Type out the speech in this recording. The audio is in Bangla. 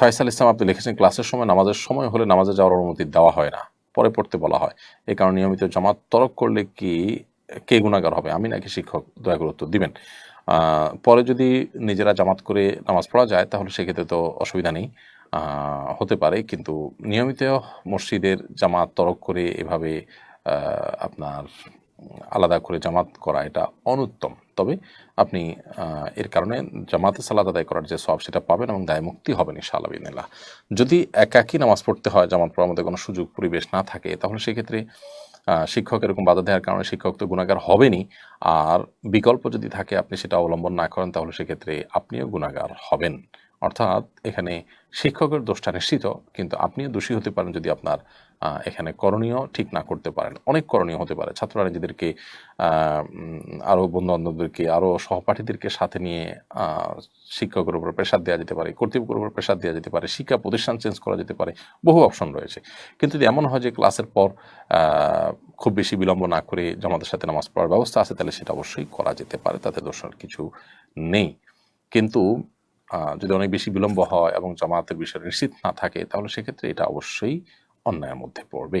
ফয়সাল ইসলাম আপনি লিখেছেন ক্লাসের সময়, নামাজের সময় হলে নামাজে যাওয়ার অনুমতি দেওয়া হয় না। পরে পড়তে বলা হয়। এই কারণে নিয়মিত জামাত তরক করলে কি, কে গুণাগার হবে? আমি নাকি শিক্ষক? দয়া করে উত্তর দিবেন। পরে যদি নিজেরা জামাত করে নামাজ পড়া যায়, তাহলে সেক্ষেত্রে তো অসুবিধা নেই। হতে পারে, কিন্তু নিয়মিত মসজিদের জামাত তরক করে এভাবে আপনার আলাদা করে জামাত করা এটা অনুত্তম। তবে আপনি এর কারণে জামাতে সালাদ আদায় করার যে সব সেটা পাবেন এবং দায় মুক্তি হবেন ইনশাআল্লাহ বিদিনিল্লাহ যদি একাকী নামাজ পড়তে হয়, জামাত পড়ার মধ্যে কোনো সুযোগ, পরিবেশ না থাকে, তাহলে সেক্ষেত্রে শিক্ষক এরকম বাধা দেওয়ার কারণে শিক্ষক তো গুণাগার হবেনি আর বিকল্প যদি থাকে, আপনি সেটা অবলম্বন না করেন, তাহলে সেক্ষেত্রে আপনিও গুণাগার হবেন। অর্থাৎ এখানে শিক্ষকের দোষটা নিশ্চিত কিন্তু আপনিও দোষী হতে পারেন যদি আপনার এখানে করণীয় ঠিক না করতে পারেন। অনেক করণীয় হতে পারে। ছাত্ররা নিজেদেরকে উম, বন্ধু বান্ধবদেরকে আরও সহপাঠীদেরকে সাথে নিয়ে শিক্ষকের উপর প্রেশার দেওয়া যেতে পারে কর্তৃপক্ষের উপর প্রেশার দেওয়া যেতে পারে শিক্ষা প্রতিষ্ঠান চেঞ্জ করা যেতে পারে বহু অপশন রয়েছে। কিন্তু যদি এমন হয় যে ক্লাসের পর খুব বেশি বিলম্ব না করে জামাতের সাথে নামাজ পড়ার ব্যবস্থা আছে তাহলে সেটা অবশ্যই করা যেতে পারে তাতে দোষের কিছু নেই। কিন্তু যদি অনেক বেশি বিলম্ব হয় এবং জামাতের বিষয় নিশ্চিত না থাকে, তাহলে সেক্ষেত্রে এটা অবশ্যই অন্যায়ের মধ্যে পড়বে।